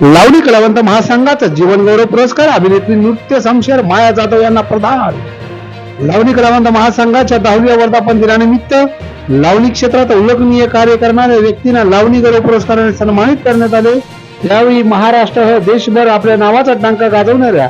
लावणी कलावंत महासंघाचा जीवन गौरव पुरस्कार अभिनेत्री नृत्य समशेर माया जाधव यांना प्रदान. लावणी कलावंत महासंघाच्या दहाव्या वर्धापन दिनानिमित्त लावणी क्षेत्रात उल्लेखनीय कार्य करणाऱ्या व्यक्तींना लावणी गौरव पुरस्काराने सन्मानित करण्यात आले. यावेळी महाराष्ट्रासह देशभर आपल्या नावाचा टांका गाजवणाऱ्या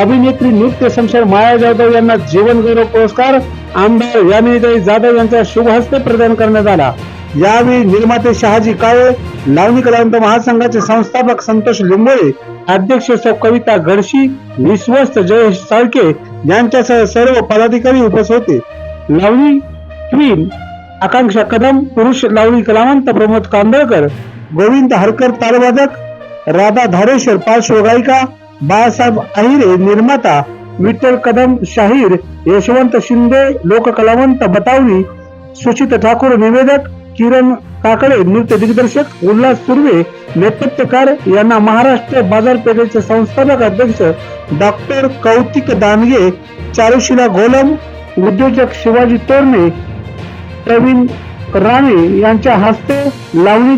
अभिनेत्री नृत्य शमशेर माया जाधव यांना जीवन गौरव पुरस्कार आमदार यामिनीताई जाधव यांच्या शुभ हस्ते प्रदान करण्यात आला. यावेळी निर्माते शहाजी काळे लावणी कलावंत महासंघाचे संस्थापक संतोष लिंबोळे अध्यक्ष सौ कविता गडशी विश्वस्त जयेश साळके यांच्यासह सर्व पदाधिकारी उपस्थित होते. लावणी क्वीन आकांक्षा कदम पुरुष लावणी कलावंत प्रमोद कांदळकर गोविंद हरकर तालवादक राधा धारेश्वर पार्श्वगायिका बाळासाहेब अहिरे निर्माता विठ्ठल कदम शाहीर यशवंत शिंदे लोककलावंत बतावली सुचित ठाकूर निवेदक किरण काकडे नृत्य दिग्दर्शक उल्हास सुर्वे नेपथ्यकार यांना महाराष्ट्र बाजारपेठेचे संस्थापक अध्यक्ष डॉक्टर कौतिक दानगे चारुशिला गोलम उद्योजक शिवाजी तोरणे प्रवीण राणे यांच्या हस्ते लावणी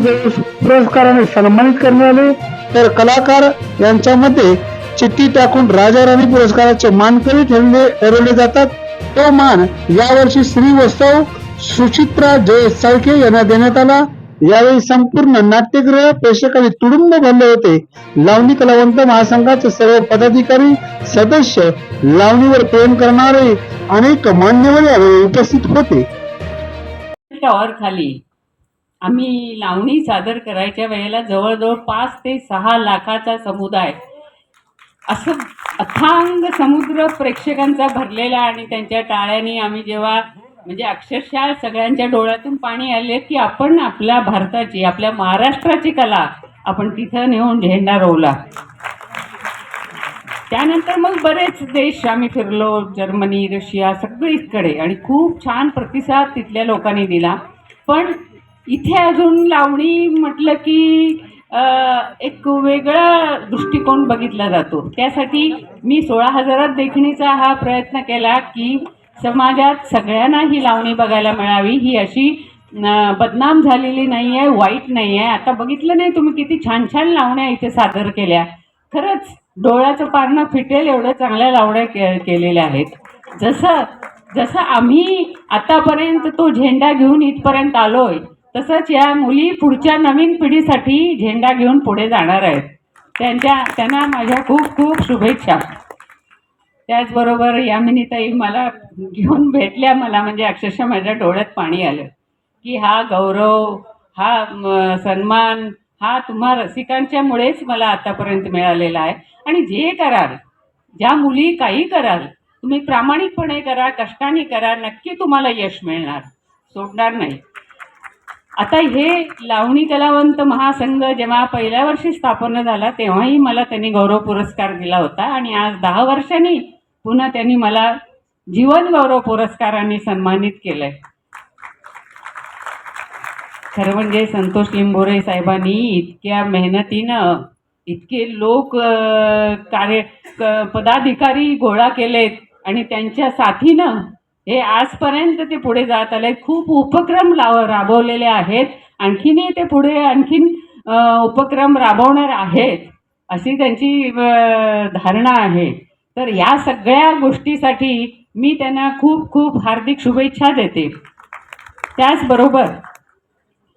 पुरस्काराने सन्मानित करण्यात आले. तर कलाकार यांच्यामध्ये चिठ्ठी टाकून राजा राणी पुरस्काराचे मानकरी ठरले ठरवले जातात. तो मान यावर्षी श्रीवत्सव सुचित्रा जय साळके यांना देण्यात आला. यावेळी संपूर्ण नाट्यगृह प्रेक्षकांनी तुडुंब भरले होते. लावणी कलावंत महासंघाचे सर्व पदाधिकारी सदस्य लावणीवर प्रेम करणारे अनेक मान्यवर यावेळी उपस्थित होते. टॉवर खाली आम्ही लावणी सादर करायच्या वेळेला जवळजवळ पाच ते सहा लाखाचा समुदाय असं अथांग समुद्र प्रेक्षकांचा भरलेला आणि त्यांच्या टाळ्यांनी आम्ही जेव्हा म्हणजे अक्षरशः सगळ्यांच्या डोळ्यातून पाणी आले की आपण आपल्या भारताची आपल्या महाराष्ट्राची कला आपण तिथं नेऊन झेंडा रोवला त्यानंतर मग बरेच देश आम्ही फिरलो जर्मनी रशिया सगळीकडे आणि खूप छान प्रतिसाद तिथल्या लोकांनी दिला. पण इथे अजून लावणी म्हटलं की एक वेगळा दृष्टिकोन बघितला जातो. त्यासाठी मी सोळा हजारात देखणीचा हा प्रयत्न केला की समाजात सगळ्यांना ही लावणी बघायला मिळावी. ही अशी बदनाम झालेली नाही आहे वाईट नाही आहे आता बघितलं नाही तुम्ही किती छान छान लावण्या इथे सादर केल्या. खरंच डोळ्याचं पारणं फिटेल एवढं चांगल्या लावण्या के केलेल्या आहेत. जसं जसं आम्ही आतापर्यंत तो झेंडा घेऊन इथपर्यंत आलोय तसंच या मुली पुढच्या नवीन पिढीसाठी झेंडा घेऊन पुढे जाणार आहेत. त्यांच्या त्यांना माझ्या खूप खूप शुभेच्छा. त्याचबरोबर यामिनीताई मला घेऊन भेटल्या मला म्हणजे अक्षरशः माझ्या डोळ्यात पाणी आलं की हा गौरव हा म, सन्मान हा तुम्हा रसिकांच्यामुळेच मला आतापर्यंत मिळालेला आहे. आणि जे कराल ज्या मुली काही कराल तुम्ही प्रामाणिकपणे करा कष्टाने करा नक्की तुम्हाला यश मिळणार. सोडणार नाही. आता हे लावणी कलावंत महासंघ जेव्हा पहिल्या वर्षी स्थापना झाला तेव्हाही मला त्यांनी गौरव पुरस्कार दिला होता. आणि आज दहा वर्षांनी पुन्हा त्यांनी मला जीवनगौरव पुरस्काराने सन्मानित केलंय. खरं म्हणजे संतोष लिंबोरे साहेबांनी इतक्या मेहनतीनं इतके लोक कार्य क- पदाधिकारी गोळा केलेत आणि त्यांच्या साथीनं हे आजपर्यंत ते पुढे जात आले खूप उपक्रम लाव राबवलेले आहेत. आणखीनही ते पुढे आणखीन उपक्रम राबवणार आहेत अशी त्यांची धारणा आहे. तर या सगळ्या गोष्टीसाठी मी त्यांना खूप खूप हार्दिक शुभेच्छा देते. त्याचबरोबर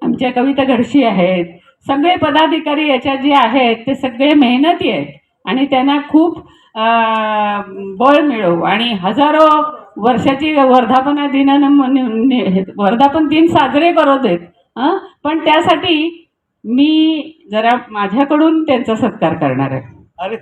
आमच्या कविता घडशी आहेत. सगळे पदाधिकारी याच्या जे आहेत ते सगळे मेहनती आहेत. आणि त्यांना खूप बळ मिळो. आणि हजारो वर्षाची वर्धापना दिन वर्धापन दिन साजरे करत आहेत. हां पण त्यासाठी मी जरा माझ्याकडून त्यांचा सत्कार करणार आहे. अरे